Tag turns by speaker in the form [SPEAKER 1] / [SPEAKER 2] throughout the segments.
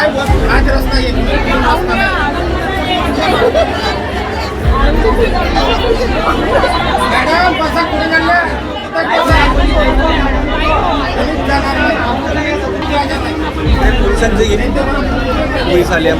[SPEAKER 1] काय बस आज रस्ता एक मॅडम बसा कुठे चालल्या पोलिसांचं पोलीस आले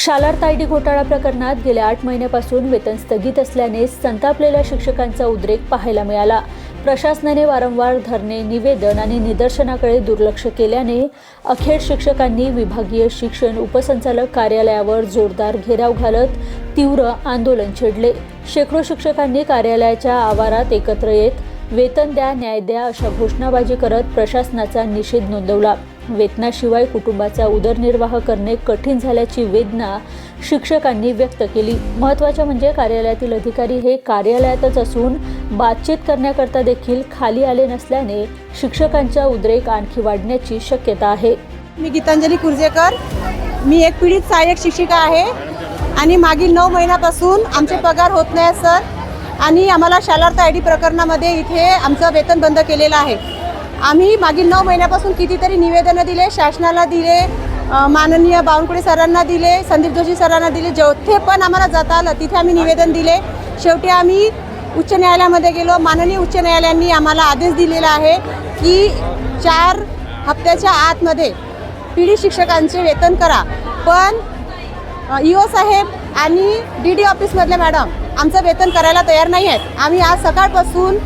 [SPEAKER 2] शालार तायडी घोटाळा प्रकरणात गेल्या आठ महिन्यापासून वेतन स्थगित असल्याने संतापलेल्या शिक्षकांचा उद्रेक पाहायला मिळाला. प्रशासनाने वारंवार धरणे निवेदन आणि निदर्शनाकडे दुर्लक्ष केल्याने अखेर शिक्षकांनी विभागीय शिक्षण उपसंचालक कार्यालयावर जोरदार घेराव घालत तीव्र आंदोलन छेडले. शेकडो शिक्षकांनी कार्यालयाच्या आवारात एकत्र येत वेतन द्या न्याय द्या अशा घोषणाबाजी करत प्रशासनाचा निषेध नोंदवला. वेतनाशिवाय कुटुंबाचा उदरनिर्वाह करणे कठीण झाल्याची वेदना शिक्षकांनी व्यक्त केली. महत्त्वाच्या म्हणजे कार्यालयातील अधिकारी हे कार्यालयातच असून बातचीत करण्याकरता देखील खाली आले नसल्याने शिक्षकांचा उद्रेक आणखी वाढण्याची शक्यता आहे.
[SPEAKER 3] मी गीतांजली कुर्जेकर. मी एक पिढीत सहाय्यक शिक्षिका आहे आणि मागील नऊ महिन्यापासून आमचे पगार होत नाही सर. आणि आम्हाला शालार्थ आय डी प्रकरणामध्ये इथे आमचं वेतन बंद केलेलं आहे. आम्ही मागील नऊ महिन्यापासून कितीतरी निवेदनं दिले शासनाला दिले माननीय बावनकुळे सरांना दिले संदीप जोशी सरांना दिले जेथे पण आम्हाला जाता आलं तिथे आम्ही निवेदन दिले. शेवटी आम्ही उच्च न्यायालयामध्ये गेलो. माननीय उच्च न्यायालयांनी आम्हाला आदेश दिलेला आहे की चार हप्त्याच्या आतमध्ये पीडित शिक्षकांचे वेतन करा. पण ई ओ साहेब आणि डी डी ऑफिसमधले मॅडम आमचं वेतन करायला तयार नाही आहेत. आम्ही आज सकाळपासून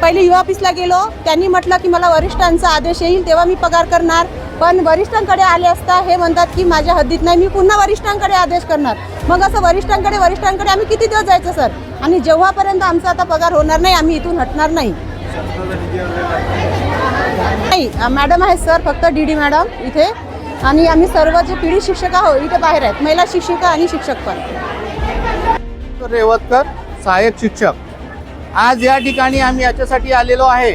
[SPEAKER 3] पहिले यू ऑफिसला गेलो. त्यांनी म्हटलं की मला वरिष्ठांचा आदेश येईल तेव्हा मी पगार करणार. पण वरिष्ठांकडे आले असता हे म्हणतात की माझ्या हद्दीत नाही मी पुन्हा वरिष्ठांकडे आदेश करणार. मग असं वरिष्ठांकडे वरिष्ठांकडे आम्ही किती दिवस जायचं सर? आणि जेव्हापर्यंत आमचा आता पगार होणार नाही आम्ही इथून हटणार नाही. नाही मॅडम आहेत सर फक्त डी डी मॅडम इथे. आणि आम्ही सर्व जे पिढी शिक्षक आहोत इथे बाहेर आहेत. महिला शिक्षिका आणि शिक्षक पण.
[SPEAKER 4] रेवतकर सहाय्यक शिक्षक. आज या ठिकाणी आम्ही याच्यासाठी आलेलो आहे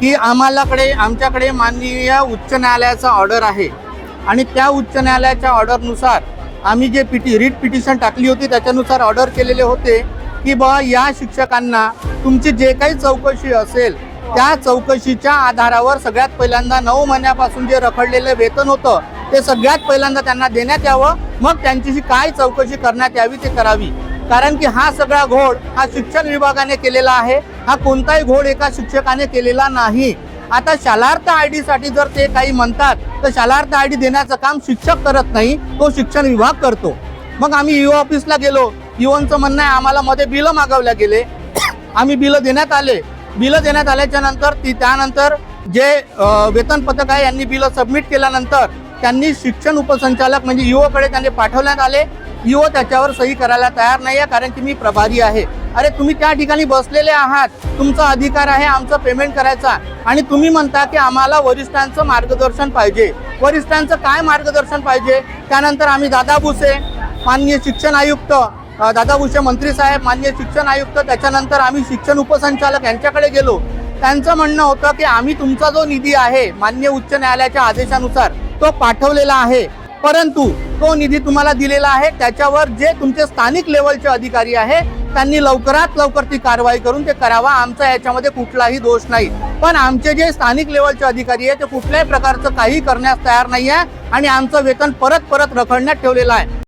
[SPEAKER 4] की आम्हालाकडे आमच्याकडे माननीय उच्च न्यायालयाचा ऑर्डर आहे. आणि त्या उच्च न्यायालयाच्या ऑर्डरनुसार आम्ही जे पिटी रिट पिटिशन टाकली होती त्याच्यानुसार ऑर्डर केलेले होते की बा या शिक्षकांना तुमची जे काही चौकशी असेल त्या चौकशीच्या आधारावर सगळ्यात पहिल्यांदा नऊ महिन्यापासून जे रखडलेलं वेतन होतं ते सगळ्यात पहिल्यांदा त्यांना देण्यात यावं. मग त्यांच्याशी काय चौकशी करण्यात यावी ते करावी. कारण की हा सगळा घोळ हा शिक्षण विभागाने केलेला आहे. हा कोणताही घोळ एका शिक्षकाने केलेला नाही. आता शालार्थ आय डी साठी जर ते काही म्हणतात तर शालार्थ आय डी देण्याचं काम शिक्षक करत नाही तो शिक्षण विभाग करतो. मग आम्ही यू ऑफिसला गेलो. युओनचं म्हणणं आहे आम्हाला मध्ये बिलं मागवल्या गेले आम्ही बिलं देण्यात आले. बिलं देण्यात आल्याच्यानंतर ती त्यानंतर जे वेतन पथक आहे यांनी बिलं सबमिट केल्यानंतर त्यांनी शिक्षण उपसंचालक म्हणजे युओकडे त्यांनी पाठवण्यात आले. युओ त्याच्यावर सही करायला तयार नाही आहे कारण की मी प्रभारी आहे. अरे तुम्ही त्या ठिकाणी बसलेले आहात. तुमचा अधिकार आहे आमचं पेमेंट करायचा. आणि तुम्ही म्हणता की आम्हाला वरिष्ठांचं मार्गदर्शन पाहिजे. वरिष्ठांचं काय मार्गदर्शन पाहिजे? त्यानंतर आम्ही दादा भुसे माननीय शिक्षण आयुक्त दादा भुसे मंत्री साहेब माननीय शिक्षण आयुक्त त्याच्यानंतर आम्ही शिक्षण उपसंचालक यांच्याकडे गेलो. त्यांचं म्हणणं होतं की आम्ही तुमचा जो निधी आहे मान्य उच्च न्यायालयाच्या आदेशानुसार तो पाठवलेला आहे. परंतु तो निधी तुम्हाला दिलेला आहे त्याच्यावर जे तुमचे स्थानिक लेवलचे अधिकारी आहे त्यांनी लवकरात लवकर ती कारवाई करून ते करावा. आमचा याच्यामध्ये कुठलाही दोष नाही. पण आमचे जे स्थानिक लेवलचे अधिकारी आहे ते कुठल्याही प्रकारचं काही करण्यास तयार नाही आहे आणि आमचं वेतन परत परत रखडण्यात ठेवलेलं आहे.